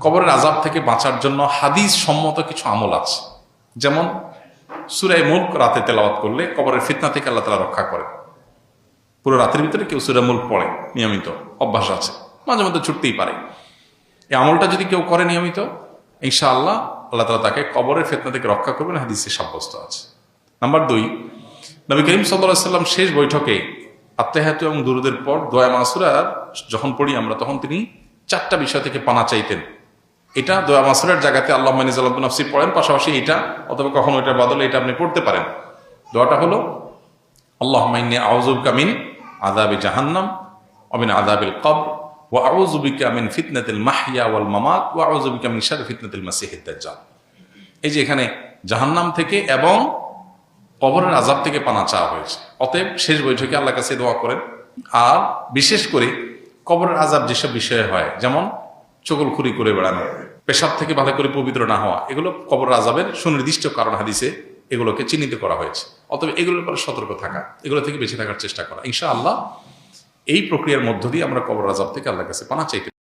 কবরের আজাব থেকে বাঁচার জন্য হাদিস সম্মত কিছু আমল আছে। যেমন সুরাই মুল্ক রাতে তেলাওয়াত করলে কবরের ফিতনা থেকে আল্লাহ তালা রক্ষা করে পুরো রাতের ভিতরে কেউ সুরাই মুল্ক পড়ে, নিয়মিত। অভ্যাস আছে। মাঝে মধ্যে ছুটতেই পারে। এই আমলটা যদি কেউ করে নিয়মিত, ইনশাআল্লাহ আল্লাহ তালা তাকে কবরের ফেতনা থেকে রক্ষা করবেন, হাদিসে সাব্যস্ত আছে। নাম্বার দুই, নবী করিম সাল্লাম শেষ বৈঠকে আত্মাহাতু এবং দুরুদের পর দোয়া মাসুরার যখন পড়ি আমরা, তখন তিনি চারটা বিষয় থেকে পানা চাইতেন। এটা দোয়া মাসুরার জায়গাতে আল্লাহ মানিজাল্লাহ নাফসি পড়েন, পাশাপাশি এটা, অথবা কখনো এটার বদলে এটা আপনি পড়তে পারেন। দোয়াটা হলো আল্লাহ মাইনে আউজুব কামিন আদাবি জাহান্নাম অমিন আদাবিল কব ও আউজুবিকা মিন ফিতনাতিল মাহিয়া ওয়াল মামাত ও আউজুবিকা মিন শার ফিতনাতিল মাসিহিদ দাজ্জাল। এই যে এখানে জাহান্নাম থেকে এবং কবরের আজাব থেকে পানা চাওয়া হয়েছে। অতএব শেষ বৈঠকে আল্লাহ কাছে দোয়া করেন। আর বিশেষ করে কবরের আজাব যেসব বিষয়ে হয়, যেমন চকলখুরি করে বেড়ানো পেশাব থেকে ভালো করে পবিত্র না হওয়া, এগুলো কবর আজাবের সুনির্দিষ্ট কারণ হাদিসে এগুলোকে চিহ্নিত করা হয়েছে। অতএব এগুলোর পরে সতর্ক থাকা, এগুলো থেকে বেঁচে থাকার চেষ্টা করা। ইনশা আল্লাহ এই প্রক্রিয়ার মধ্য দিয়ে আমরা কবর আজাব থেকে আল্লাহ কাছে পানা চাইতে